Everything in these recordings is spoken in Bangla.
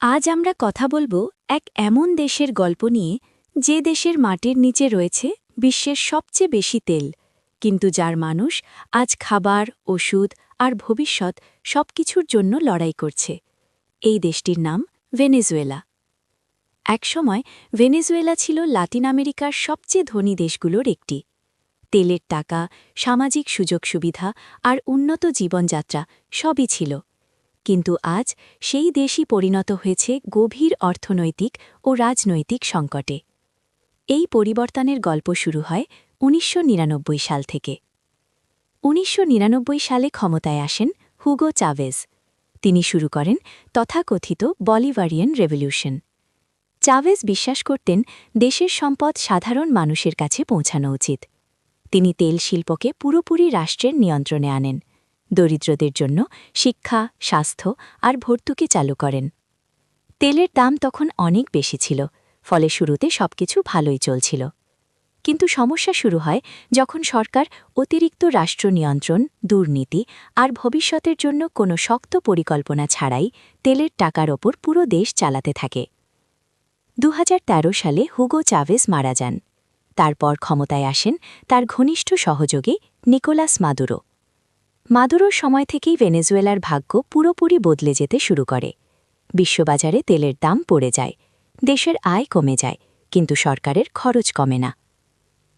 আজ আমরা কথা বলব এক এমন দেশের গল্প নিয়ে যে দেশের মাটির নিচে রয়েছে বিশ্বের সবচেয়ে বেশি তেল। কিন্তু যার মানুষ আজ খাবার, ওষুধ আর ভবিষ্যৎ সবকিছুর জন্য লড়াই করছে। এই দেশটির নাম ভেনেজুয়েলা। একসময় ভেনেজুয়েলা ছিল লাতিন আমেরিকার সবচেয়ে ধনী দেশগুলোর একটি। তেলের টাকা, সামাজিক সুযোগ সুবিধা আর উন্নত জীবনযাত্রা সবই ছিল। কিন্তু আজ সেই দেশই পরিণত হয়েছে গভীর অর্থনৈতিক ও রাজনৈতিক সংকটে। এই পরিবর্তনের গল্প শুরু হয় উনিশশো নিরানব্বই সাল থেকে। উনিশশো নিরানব্বই সালে ক্ষমতায় আসেন হুগো চাভেজ। তিনি শুরু করেন তথাকথিত বলিভারিয়ান রেভলিউশন। চাভেজ বিশ্বাস করতেন দেশের সম্পদ সাধারণ মানুষের কাছে পৌঁছানো উচিত। তিনি তেল শিল্পকে পুরোপুরি রাষ্ট্রের নিয়ন্ত্রণে আনেন। দরিদ্রদের জন্য শিক্ষা, স্বাস্থ্য আর ভর্তুকি চালু করেন। তেলের দাম তখন অনেক বেশি ছিল, ফলে শুরুতে সবকিছু ভালোই চলছিল। কিন্তু সমস্যা শুরু হয় যখন সরকার অতিরিক্ত রাষ্ট্র নিয়ন্ত্রণ, দুর্নীতি আর ভবিষ্যতের জন্য কোনো শক্ত পরিকল্পনা ছাড়াই তেলের টাকার ওপর পুরো দেশ চালাতে থাকে। দু হাজার তেরো সালে হুগো চাভেজ মারা যান। তারপর ক্ষমতায় আসেন তার ঘনিষ্ঠ সহযোগী নিকোলাস মাদুরো। মাদুরোর সময় থেকেই ভেনেজুয়েলার ভাগ্য পুরোপুরি বদলে যেতে শুরু করে। বিশ্ববাজারে তেলের দাম পড়ে যায়, দেশের আয় কমে যায়, কিন্তু সরকারের খরচ কমে না।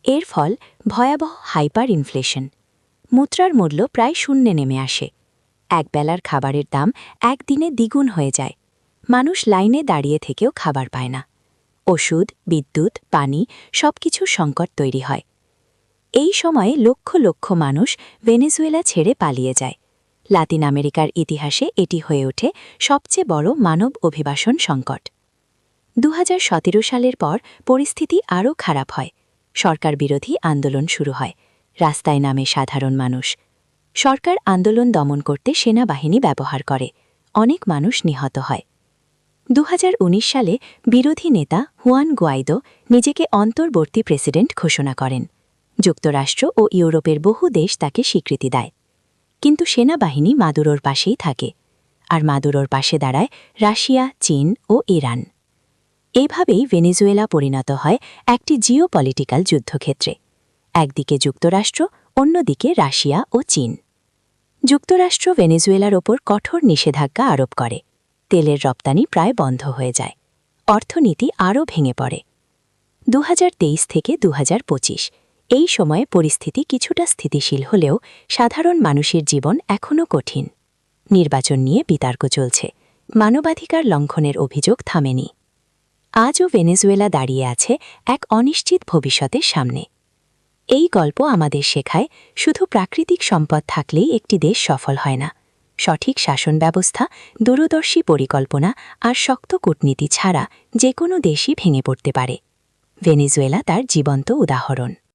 এর ফল ভয়াবহ হাইপার ইনফ্লেশন মুদ্রার মূল্য প্রায় শূন্যে নেমে আসে। একবেলার খাবারের দাম একদিনে দ্বিগুণ হয়ে যায়। মানুষ লাইনে দাঁড়িয়ে থেকেও খাবার পায় না। ওষুধ, বিদ্যুৎ, পানি সবকিছুর সংকট তৈরি হয়। এই সময়ে লক্ষ লক্ষ মানুষ ভেনেজুয়েলা ছেড়ে পালিয়ে যায়। লাতিন আমেরিকার ইতিহাসে এটি হয়ে ওঠে সবচেয়ে বড় মানব অভিবাসন সংকট। দু হাজার সতেরো সালের পর পরিস্থিতি আরও খারাপ হয়। সরকার বিরোধী আন্দোলন শুরু হয়। রাস্তায় নামে সাধারণ মানুষ। সরকার আন্দোলন দমন করতে সেনাবাহিনী ব্যবহার করে। অনেক মানুষ নিহত হয়। দু হাজার উনিশ সালে বিরোধী নেতা হুয়ান গোয়াইদো নিজেকে অন্তর্বর্তী প্রেসিডেন্ট ঘোষণা করেন। যুক্তরাষ্ট্র ও ইউরোপের বহু দেশ তাকে স্বীকৃতি দেয়। কিন্তু সেনাবাহিনী মাদুরোর পাশেই থাকে, আর মাদুরোর পাশে দাঁড়ায় রাশিয়া, চীন ও ইরান। এইভাবেই ভেনেজুয়েলা পরিণত হয় একটি জিও পলিটিক্যাল যুদ্ধক্ষেত্রে। একদিকে যুক্তরাষ্ট্র, অন্যদিকে রাশিয়া ও চীন। যুক্তরাষ্ট্র ভেনেজুয়েলার ওপর কঠোর নিষেধাজ্ঞা আরোপ করে। তেলের রপ্তানি প্রায় বন্ধ হয়ে যায়। অর্থনীতি আরও ভেঙে পড়ে। দু হাজার তেইশ থেকে দুহাজার পঁচিশ এই সময়ে পরিস্থিতি কিছুটা স্থিতিশীল হলেও সাধারণ মানুষের জীবন এখনও কঠিন। নির্বাচন নিয়ে বিতর্ক চলছে। মানবাধিকার লঙ্ঘনের অভিযোগ থামেনি। আজও ভেনেজুয়েলা দাঁড়িয়ে আছে এক অনিশ্চিত ভবিষ্যতের সামনে। এই গল্প আমাদের শেখায় শুধু প্রাকৃতিক সম্পদ থাকলেই একটি দেশ সফল হয় না। সঠিক শাসন ব্যবস্থা, দূরদর্শী পরিকল্পনা আর শক্ত কূটনীতি ছাড়া যে কোনো দেশই ভেঙে পড়তে পারে। ভেনেজুয়েলা তার জীবন্ত উদাহরণ।